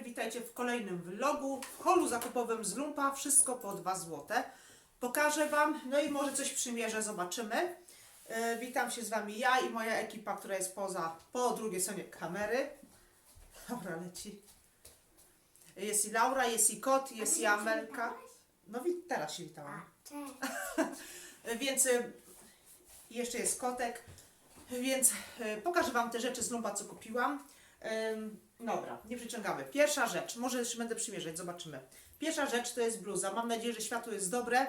witajcie w kolejnym vlogu w holu zakupowym z Lumpa, wszystko po 2 zł. Pokażę Wam, no i może coś przymierzę, zobaczymy. E, witam się z Wami ja i moja ekipa, która jest poza, po drugiej stronie kamery. Dobra, leci. Jest i Laura, jest i kot, jest i Amelka. No wi- teraz się witałam. Więc e, jeszcze jest kotek, więc e, pokażę Wam te rzeczy z lumpa, co kupiłam. Em, Dobra, nie przyciągamy. Pierwsza rzecz, może jeszcze będę przymierzać, zobaczymy. Pierwsza rzecz to jest bluza. Mam nadzieję, że światło jest dobre.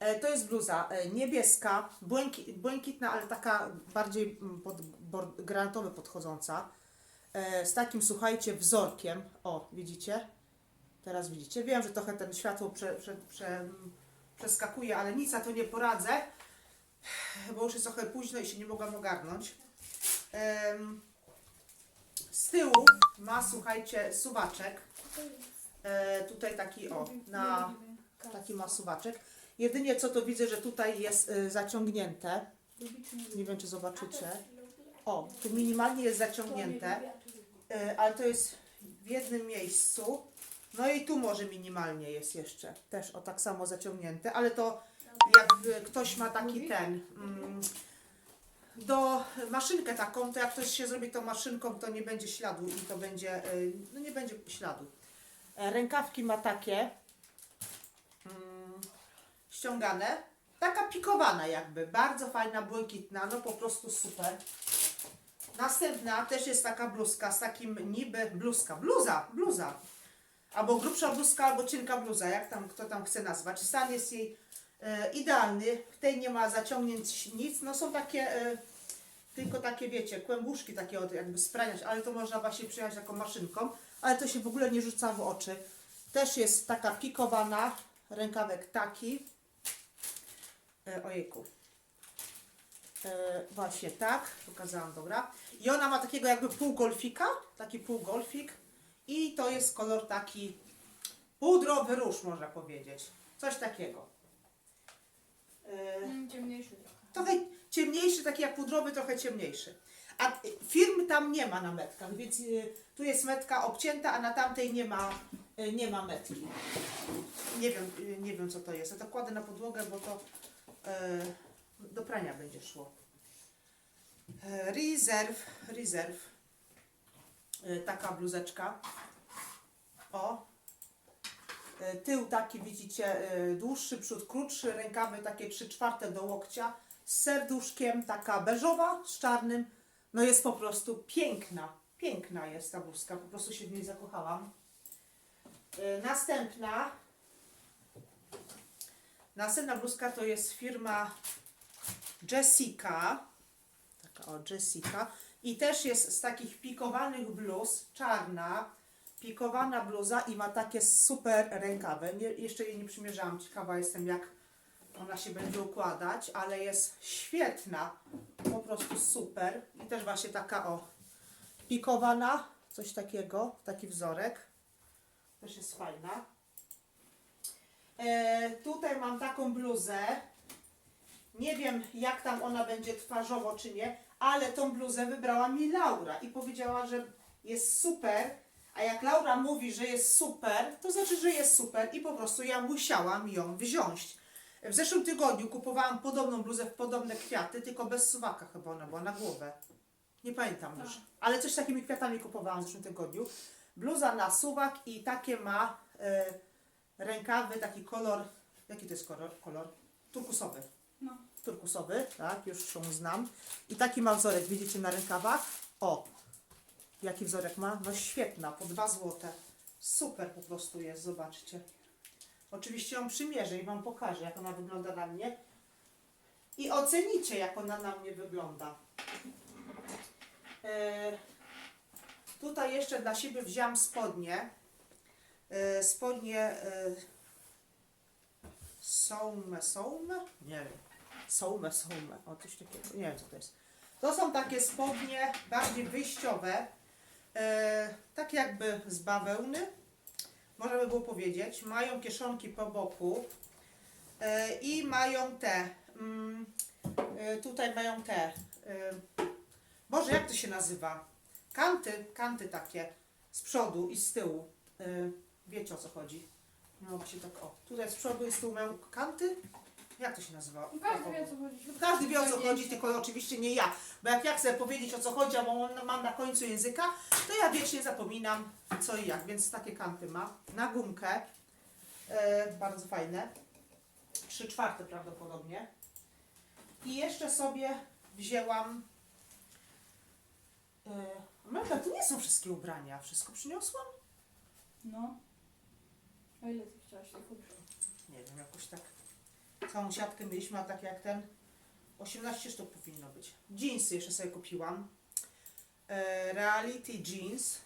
E, To jest bluza e, niebieska, błęki, błękitna, ale taka bardziej mm, pod, bor- granatowy podchodząca. E, Z takim, słuchajcie, wzorkiem. O, widzicie? Teraz widzicie. Wiem, że trochę ten światło prze, prze, prze, przeskakuje, ale nic na to nie poradzę, bo już jest trochę późno i się nie mogłam ogarnąć. Z tyłu ma, słuchajcie, suwaczek. E, tutaj taki, o, na, taki ma suwaczek. Jedynie co to widzę, że tutaj jest e, zaciągnięte. Nie wiem, czy zobaczycie. O, tu minimalnie jest zaciągnięte, e, ale to jest w jednym miejscu. No i tu może minimalnie jest jeszcze. Też o tak samo zaciągnięte, ale to jak ktoś ma taki ten. Mm, do maszynkę taką, to jak ktoś się zrobi tą maszynką, to nie będzie śladu i to będzie, e, no nie będzie śladu. E, Rękawki ma takie mm, ściągane, taka pikowana jakby, bardzo fajna, błękitna, no po prostu super. Następna też jest taka bluzka z takim niby, bluzka, bluza, bluza. Albo grubsza bluzka, albo cienka bluza, jak tam kto tam chce nazwać. Stan jest jej e, idealny, w tej nie ma zaciągnięć nic, no są takie, e, tylko takie wiecie, kłębuszki takie od jakby spraniać, ale to można właśnie przyjechać taką maszynką, ale to się w ogóle nie rzuca w oczy. Też jest taka pikowana, rękawek taki, e, ojejku, e, właśnie tak, pokazałam, dobra. I ona ma takiego jakby półgolfika, taki półgolfik i to jest kolor taki pudrowy róż, można powiedzieć. Coś takiego. E, Mm, Ciemniejszy trochę. trochę ciemniejszy, taki jak pudrowy, trochę ciemniejszy. A firm tam nie ma na metkach, więc y, tu jest metka obcięta, a na tamtej nie ma, y, nie ma metki. Nie wiem, y, nie wiem co to jest. Ja to kładę na podłogę, bo to do prania będzie szło. Reserve, reserve. Taka bluzeczka. O, Tył taki widzicie e, dłuższy, przód krótszy, rękawy takie 3 czwarte do łokcia, z serduszkiem, taka beżowa, z czarnym. No jest po prostu piękna, piękna jest ta bluzka, po prostu się w niej zakochałam. E, Następna, następna bluzka to jest firma Jessica, taka o Jessica i też jest z takich pikowanych bluz, czarna, pikowana bluza i ma takie super rękawy. Nie, jeszcze jej nie przymierzałam, ciekawa jestem jak ona się będzie układać, ale jest świetna, po prostu super. I też właśnie taka o pikowana, coś takiego, taki wzorek. Też jest fajna. E, tutaj mam taką bluzę. Nie wiem jak tam ona będzie twarzowo czy nie, ale tą bluzę wybrała mi Laura i powiedziała, że jest super. A jak Laura mówi, że jest super, to znaczy, że jest super i po prostu ja musiałam ją wziąć. W zeszłym tygodniu kupowałam podobną bluzę w podobne kwiaty, tylko bez suwaka chyba ona była na głowę. Nie pamiętam już. Ale coś z takimi kwiatami kupowałam w zeszłym tygodniu. Bluza na suwak i takie ma e, rękawy, taki kolor. Jaki to jest kolor? kolor? Turkusowy. No. Turkusowy, tak, już ją znam. I taki ma wzorek, widzicie na rękawach? O, Jaki wzorek ma? No świetna, po 2 złote. Super po prostu jest, zobaczcie. Oczywiście ją przymierzę i Wam pokażę, jak ona wygląda na mnie. I ocenicie, jak ona na mnie wygląda. E, tutaj jeszcze dla siebie wziąłam spodnie. E, spodnie e, Saume, Saume? Nie wiem. Saume, Saume. O, coś takiego. Nie wiem, co to jest. To są takie spodnie bardziej wyjściowe. E, tak jakby z bawełny, można by było powiedzieć. Mają kieszonki po boku e, i mają te, mm, e, tutaj mają te, e, Boże, jak to się nazywa? Kanty, kanty takie. z przodu i z tyłu. Y, wiecie o co chodzi. No się tak o. Tutaj z przodu i z tyłu mają kanty. Jak to się nazywa? Każdy wie o co chodzi. Każdy wie o co chodzi, tylko oczywiście nie ja. Bo jak ja chcę powiedzieć o co chodzi, a mam- na końcu języka, to ja wiecznie zapominam co i jak, więc takie kanty ma. Na gumkę. E, bardzo fajne. Trzy czwarte prawdopodobnie. I jeszcze sobie wzięłam. E, Melka, to nie są wszystkie ubrania. Wszystko przyniosłam? No. A ile ty chciałaś? Nie wiem, jakoś tak. Całą siatkę mieliśmy, a tak jak ten 18 sztuk powinno być. Jeansy jeszcze sobie kupiłam. E, reality jeans.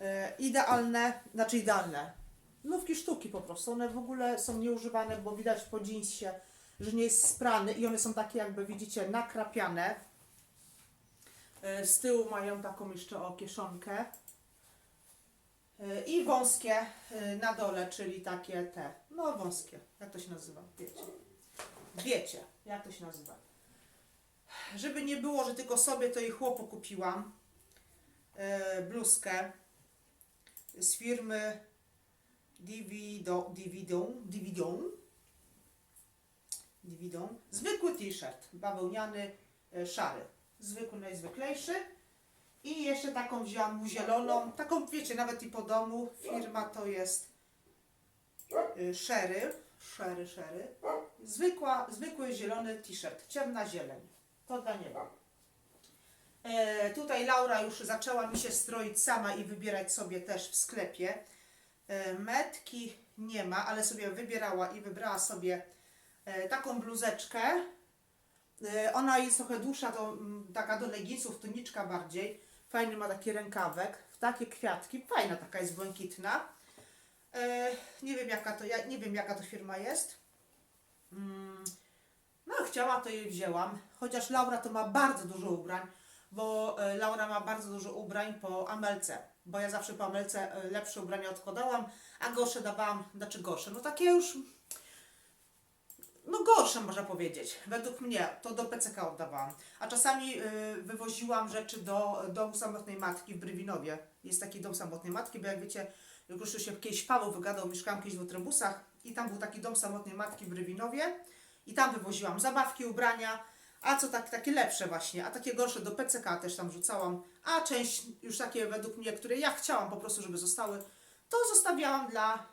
E, idealne, znaczy idealne. Nówki sztuki po prostu. One w ogóle są nieużywane, bo widać po jeansie, że nie jest sprany i one są takie jakby widzicie nakrapiane. E, z tyłu mają taką jeszcze o kieszonkę. E, I wąskie e, na dole, czyli takie te, no wąskie, jak to się nazywa, wiecie. Wiecie, jak to się nazywa. Żeby nie było, że tylko sobie, to i chłopu kupiłam e, bluzkę z firmy Divido, Dividą, Dividą, Dividą. Zwykły t-shirt, bawełniany, e, szary. Zwykły, najzwyklejszy. I jeszcze taką wzięłam mu zieloną, taką wiecie, nawet i po domu. Firma to jest y, Sherry, Sherry, Sherry. Zwykła, zwykły zielony t-shirt, ciemna zieleń. To dla niego. E, tutaj Laura już zaczęła mi się stroić sama i wybierać sobie też w sklepie. E, metki nie ma, ale sobie wybierała i wybrała sobie e, taką bluzeczkę. E, Ona jest trochę dłuższa, to mm, taka do leginsów, tuniczka bardziej. Fajny ma taki rękawek, takie kwiatki, fajna taka jest błękitna. E, nie wiem jaka to, ja nie wiem jaka to firma jest. Mm, no chciała to jej wzięłam, chociaż Laura to ma bardzo dużo ubrań, bo e, Laura ma bardzo dużo ubrań po Amelce, bo ja zawsze po Amelce e, lepsze ubrania odkładałam, a gorsze dawałam, znaczy gorsze, no takie już no gorsze można powiedzieć. Według mnie to do PCK oddawałam. A czasami wywoziłam rzeczy do domu samotnej matki w Brywinowie. Jest taki dom samotnej matki, bo jak wiecie, jak już się kiedyś Paweł wygadał, mieszkałam kiedyś w Otrębusach i tam był taki dom samotnej matki w Brywinowie i tam wywoziłam zabawki, ubrania, a co tak, takie lepsze właśnie, a takie gorsze do PCK też tam rzucałam, a część już takie według mnie, które ja chciałam po prostu, żeby zostały, to zostawiałam dla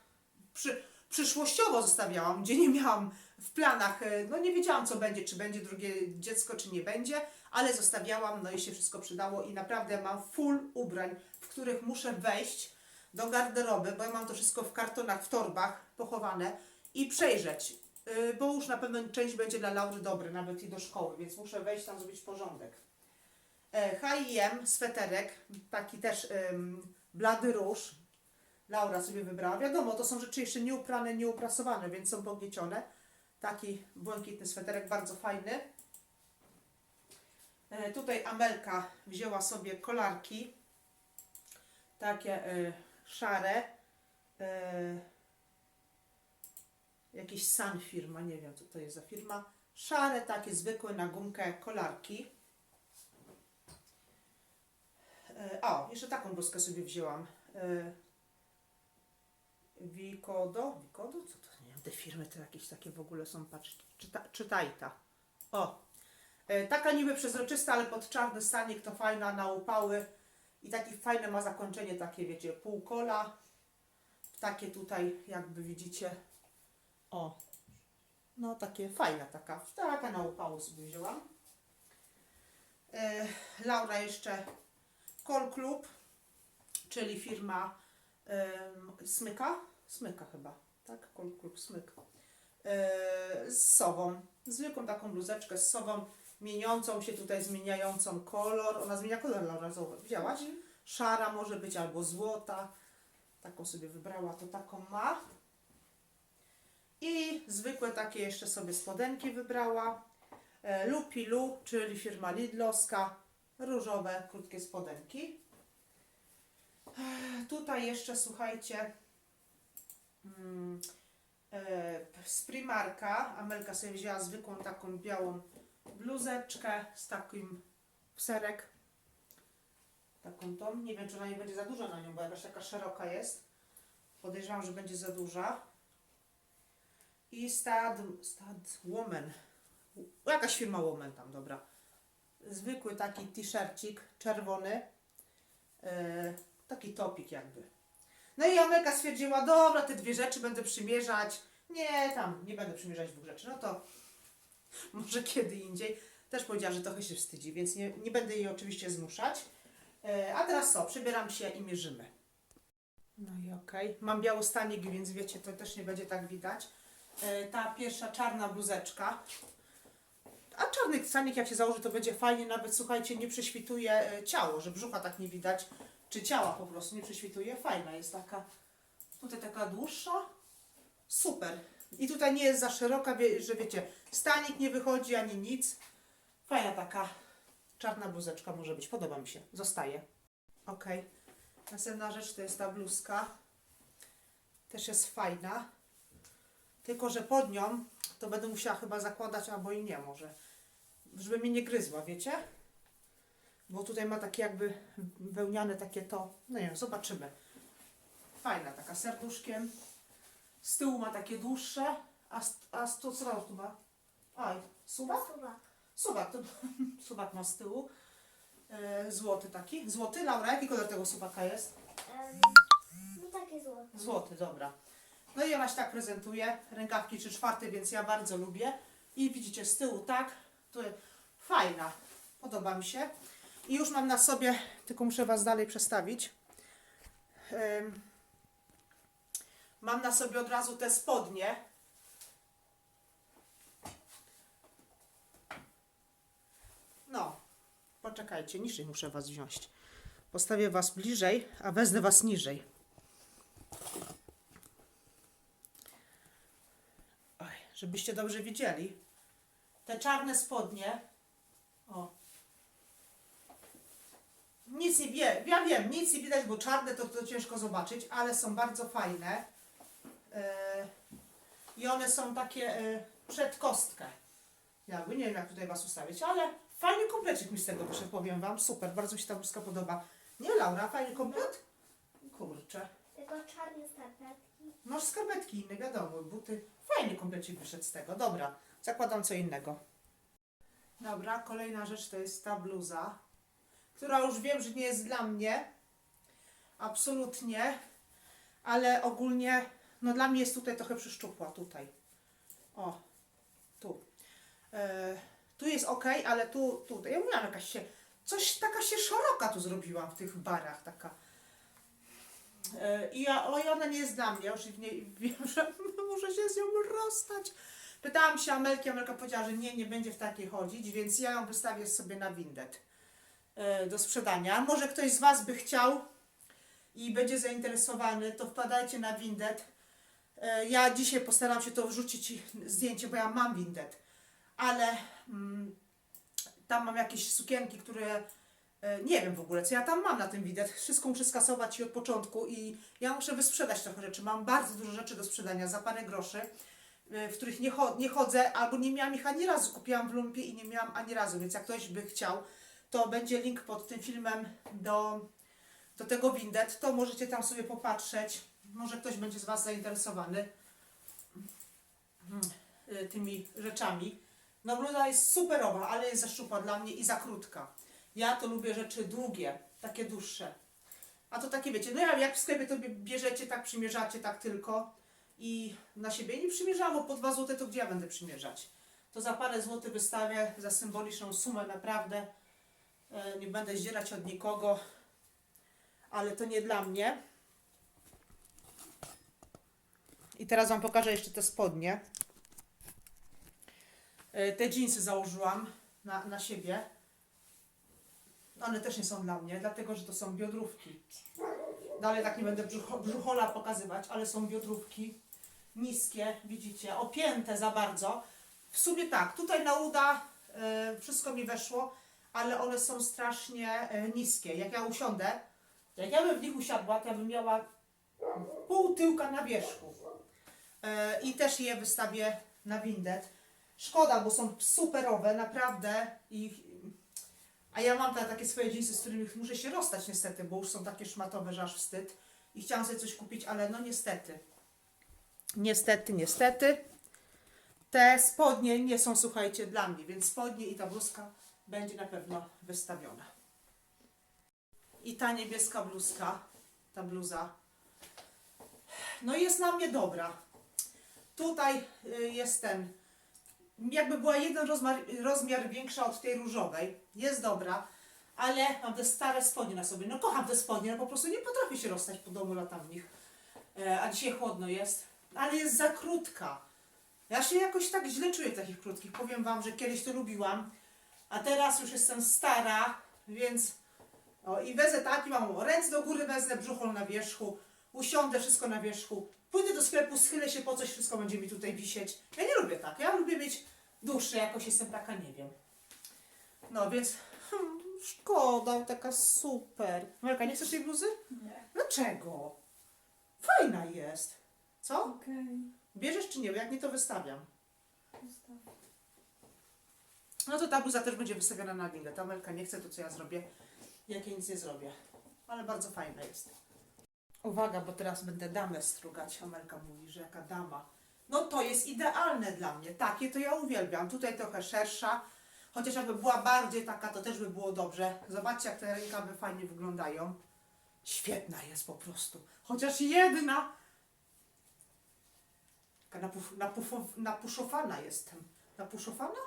przy, przyszłościowo zostawiałam, gdzie nie miałam w planach, e, no nie wiedziałam co będzie, czy będzie drugie dziecko, czy nie będzie, ale zostawiałam, no i się wszystko przydało i naprawdę mam full ubrań, w których muszę wejść do garderoby, bo ja mam to wszystko w kartonach, w torbach pochowane i przejrzeć, y, bo już na pewno część będzie dla Laury dobre, nawet i do szkoły, więc muszę wejść tam, zrobić porządek. H&M, sweterek, taki też blady róż, Laura sobie wybrała. Wiadomo, to są rzeczy jeszcze nieuprane, nieuprasowane, więc są pogniecione. Taki błękitny sweterek, bardzo fajny. E, tutaj Amelka wzięła sobie kolarki. Takie e, szare. E, jakiś Sun firma, nie wiem co to jest za firma. Szare, takie zwykłe na gumkę kolarki. E, o, jeszcze taką bluzkę sobie wzięłam. E, Wikodo. Wikodo? Co to? Nie wiem, te firmy to jakieś takie w ogóle są, patrz, czyta, czytajta. O! E, taka niby przezroczysta, ale pod czarny stanik to fajna na upały. I takie fajne ma zakończenie, takie wiecie, półkola. Takie tutaj, jakby widzicie. O! No takie fajna taka, taka na upały sobie wzięłam. E, Laura jeszcze Call Club, czyli firma em, Smyka, Smyka chyba, tak? Call Club Smyk. E, z sową, zwykłą taką bluzeczkę z sową, mieniącą się tutaj, zmieniającą kolor. Ona zmienia kolor, Laura, zobacz, widziałaś? Szara może być albo złota. Taką sobie wybrała, to taką ma. I zwykłe takie jeszcze sobie spodenki wybrała. E, Lupi Lu, czyli firma Lidlowska. Różowe, krótkie spodenki. E, Tutaj jeszcze słuchajcie mm, e, z Primarka. Amelka sobie wzięła zwykłą taką białą bluzeczkę z takim serek. Taką tą. Nie wiem, czy ona nie będzie za duża na nią, bo jakaś taka szeroka jest. Podejrzewam, że będzie za duża. I Stad, Stad Woman. Jakaś firma Woman tam, dobra. Zwykły taki t-shircik, czerwony. E, taki topik jakby. No i Amelka stwierdziła, dobra, te dwie rzeczy będę przymierzać. Nie, tam, nie będę przymierzać dwóch rzeczy. No to może kiedy indziej. Też powiedziała, że trochę się wstydzi, więc nie, nie będę jej oczywiście zmuszać. E, a teraz co? Przebieram się i mierzymy. No i okej. Mam biały stanik, więc wiecie, to też nie będzie tak widać. E, ta pierwsza czarna bluzeczka. A czarny stanik jak się założy, to będzie fajnie. Nawet słuchajcie, nie prześwituje e, ciało, że brzucha tak nie widać. Czy ciała po prostu nie prześwituje. Fajna jest taka. Tutaj taka dłuższa. Super. I tutaj nie jest za szeroka, że wiecie, stanik nie wychodzi ani nic. Fajna taka czarna bluzeczka może być. Podoba mi się. Zostaje. Ok. Następna rzecz to jest ta bluzka. Też jest fajna. Tylko, że pod nią to będę musiała chyba zakładać, albo i nie może. Żeby mnie nie gryzła, wiecie? Bo tutaj ma takie jakby wełniane takie to. No nie wiem, zobaczymy. Fajna taka serduszkiem. Z tyłu ma takie dłuższe, a, a tu co tu ma? Aj, suwak? Suwak. Suwak, to suwak ma z tyłu. E, złoty taki. Złoty, Laura, jaki kolor tego suwaka jest? Em, no takie złote. Złoty, dobra. No i ona się tak prezentuje. Rękawki trzy czwarte, więc ja bardzo lubię. I widzicie z tyłu tak. To fajna. Podoba mi się. I już mam na sobie, tylko muszę Was dalej przestawić. Mam na sobie od razu te spodnie. No, poczekajcie, niżej muszę Was wziąć. Postawię Was bliżej, a wezmę Was niżej. Oj, żebyście dobrze widzieli. Te czarne spodnie. O. Nic nie wie, ja wiem, nic nie widać, bo czarne to, to ciężko zobaczyć, ale są bardzo fajne. E, I one są takie e, przed kostkę. Jakby nie wiem, jak tutaj Was ustawić, ale fajny komplecik mi z tego wyszedł, powiem Wam. Super, bardzo mi się ta bluzka podoba. Nie, Laura, fajny komplet? Kurczę. Tylko czarne skarpetki. Masz skarpetki inne, wiadomo, buty. Fajny komplecik wyszedł z tego. Dobra, zakładam co innego. Dobra, kolejna rzecz to jest ta bluza, która już wiem, że nie jest dla mnie. Absolutnie. Ale ogólnie, no dla mnie jest tutaj trochę przyszczupła, tutaj. O, tu. E, tu jest ok, ale tu, tu. Ja mówiłam, jakaś się, coś taka się szeroka tu zrobiłam w tych barach, taka. E, I ja, oj, ona nie jest dla mnie, już nie, wiem, że muszę się z nią rozstać. Pytałam się Amelki, Amelka powiedziała, że nie, nie będzie w takiej chodzić, więc ja ją wystawię sobie na Windet e, do sprzedania. Może ktoś z Was by chciał i będzie zainteresowany, to wpadajcie na Windet. E, ja dzisiaj postaram się to wrzucić zdjęcie, bo ja mam Windet, ale mm, tam mam jakieś sukienki, które E, Nie wiem w ogóle, co ja tam mam na tym widać. Wszystko muszę skasować i od początku i ja muszę wysprzedać trochę rzeczy. Mam bardzo dużo rzeczy do sprzedania za parę groszy, e, w których nie, nie chodzę albo nie miałam ich ani razu. Kupiłam w lumpie i nie miałam ani razu, więc jak ktoś by chciał, to będzie link pod tym filmem do, do tego Windet. To możecie tam sobie popatrzeć. Może ktoś będzie z Was zainteresowany mm, e, tymi rzeczami. No bluza jest superowa, ale jest za szczupła dla mnie i za krótka. Ja to lubię rzeczy długie, takie dłuższe. A to takie wiecie, no ja jak w sklepie to bierzecie, tak przymierzacie, tak tylko i na siebie nie przymierzałam, bo po dwa złote to gdzie ja będę przymierzać? To za parę złotych wystawię, za symboliczną sumę naprawdę. E, nie będę zdzierać od nikogo, ale to nie dla mnie. I teraz Wam pokażę jeszcze te spodnie. E, te dżinsy założyłam na, na siebie. One też nie są dla mnie, dlatego że to są biodrówki. Dalej tak nie będę brzucho, brzuchola pokazywać, ale są biodrówki niskie, widzicie, opięte za bardzo. W sumie tak, tutaj na uda e, wszystko mi weszło, ale one są strasznie e, niskie. Jak ja usiądę, jak ja bym w nich usiadła, to ja bym miała pół tyłka na wierzchu. E, I też je wystawię na windet. Szkoda, bo są superowe, naprawdę. Ich A ja mam te, takie swoje dżinsy, z którymi muszę się rozstać niestety, bo już są takie szmatowe, że aż wstyd. I chciałam sobie coś kupić, ale no niestety. Niestety, niestety. Te spodnie nie są, słuchajcie, dla mnie, więc spodnie i ta bluzka będzie na pewno wystawiona. I ta niebieska bluzka, ta bluza, no jest na mnie dobra. Tutaj y, jest ten, jakby była jeden rozmiar, rozmiar większa od tej różowej. Jest dobra, ale mam te stare spodnie na sobie. No kocham te spodnie, no po prostu nie potrafię się rozstać po domu, latam w nich. E, a dzisiaj chłodno jest, ale jest za krótka. Ja się jakoś tak źle czuję w takich krótkich. Powiem Wam, że kiedyś to lubiłam, a teraz już jestem stara, więc o, i wezę taki, mam ręce do góry, wezmę brzuchol na wierzchu, usiądę wszystko na wierzchu, pójdę do sklepu, schylę się po coś, wszystko będzie mi tutaj wisieć. Ja nie lubię tak, ja lubię mieć dłuższe, jakoś jestem taka, nie wiem. No więc, hmm, szkoda, taka super. Melka, nie chcesz tej bluzy? Nie. Dlaczego? Fajna jest. Co? Okej. Bierzesz czy nie? Bo jak nie, to wystawiam. Zostaw. No to ta bluza też będzie wystawiona na lingę. Ta Melka nie chce, to co ja zrobię, jak ja nic nie zrobię. Ale bardzo fajna jest. Uwaga, bo teraz będę damę strugać. Amelka mówi, że jaka dama. No to jest idealne dla mnie. Takie to ja uwielbiam. Tutaj trochę szersza. Chociaż jakby była bardziej taka, to też by było dobrze. Zobaczcie, jak te rękawy fajnie wyglądają. Świetna jest po prostu. Chociaż jedna. Taka napuf, napuf, napuszowana jestem. Napuszowana?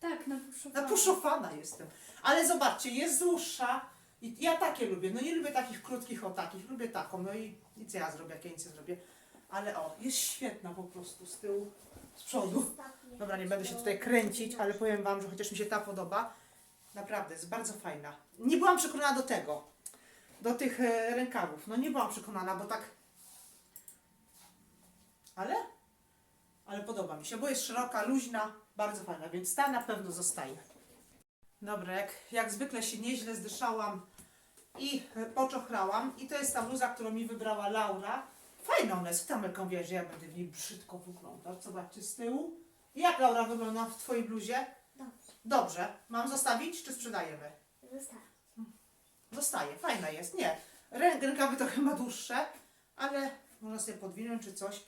Tak, na puszowanie. Napuszowana jestem. Ale zobaczcie, jest dłuższa. I ja takie lubię. No nie lubię takich krótkich o takich. Lubię taką. No i, co ja zrobię, jak ja nic nie zrobię. Ale o, jest świetna po prostu z tyłu, z przodu. Ostatnie. Dobra, nie będę się tutaj kręcić, ale powiem Wam, że chociaż mi się ta podoba, naprawdę jest bardzo fajna. Nie byłam przekonana do tego, do tych e, rękawów. No nie byłam przekonana, bo tak. Ale? Ale podoba mi się, bo jest szeroka, luźna, bardzo fajna, więc ta na pewno zostaje. Dobra, jak, jak zwykle się nieźle zdyszałam i e, poczochrałam. I to jest ta bluza, którą mi wybrała Laura. Fajna ona jest, w tamelką wie, że ja będę w niej brzydko wyglądać. Zobaczcie z tyłu. Jak Laura wygląda w Twojej bluzie? Dobrze. Dobrze. Mam zostawić, czy sprzedajemy? Zostaw. Zostaje, fajna jest. Nie, rę- rękawy trochę ma dłuższe, ale można sobie podwinąć czy coś.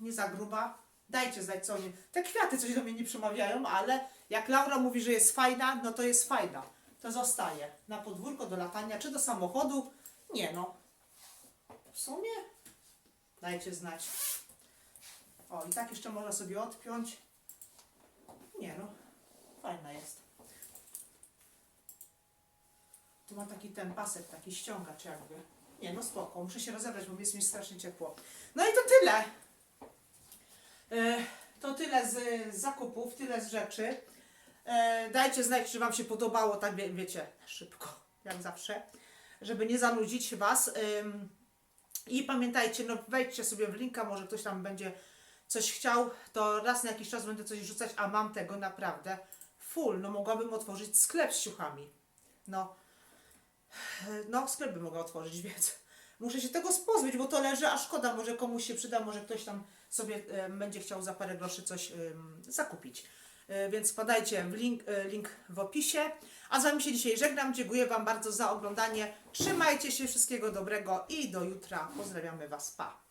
Nie za gruba. Dajcie znać, co oni. Te kwiaty coś do mnie nie przemawiają, ale jak Laura mówi, że jest fajna, no to jest fajna. To zostaje. Na podwórko, do latania, czy do samochodu. Nie no. W sumie dajcie znać. O, i tak jeszcze można sobie odpiąć. Nie no, fajna jest. Tu ma taki ten pasek, taki ściągacz jakby. Nie no spoko, muszę się rozebrać, bo jest mi strasznie ciepło. No i to tyle. E, to tyle z, zakupów, tyle z rzeczy. E, dajcie znać, czy Wam się podobało, tak wie, wiecie, szybko, jak zawsze, żeby nie zanudzić Was. I pamiętajcie, no wejdźcie sobie w linka, może ktoś tam będzie coś chciał, to raz na jakiś czas będę coś rzucać, a mam tego naprawdę full. No mogłabym otworzyć sklep z ciuchami. No, no, sklep bym mogła otworzyć, więc muszę się tego pozbyć, bo to leży, a szkoda, może komuś się przyda, może ktoś tam sobie będzie chciał za parę groszy coś zakupić. E, więc podajcie link, e, link w opisie. A z Wami się dzisiaj żegnam. Dziękuję Wam bardzo za oglądanie. Trzymajcie się, wszystkiego dobrego i do jutra. Pozdrawiamy Was. Pa!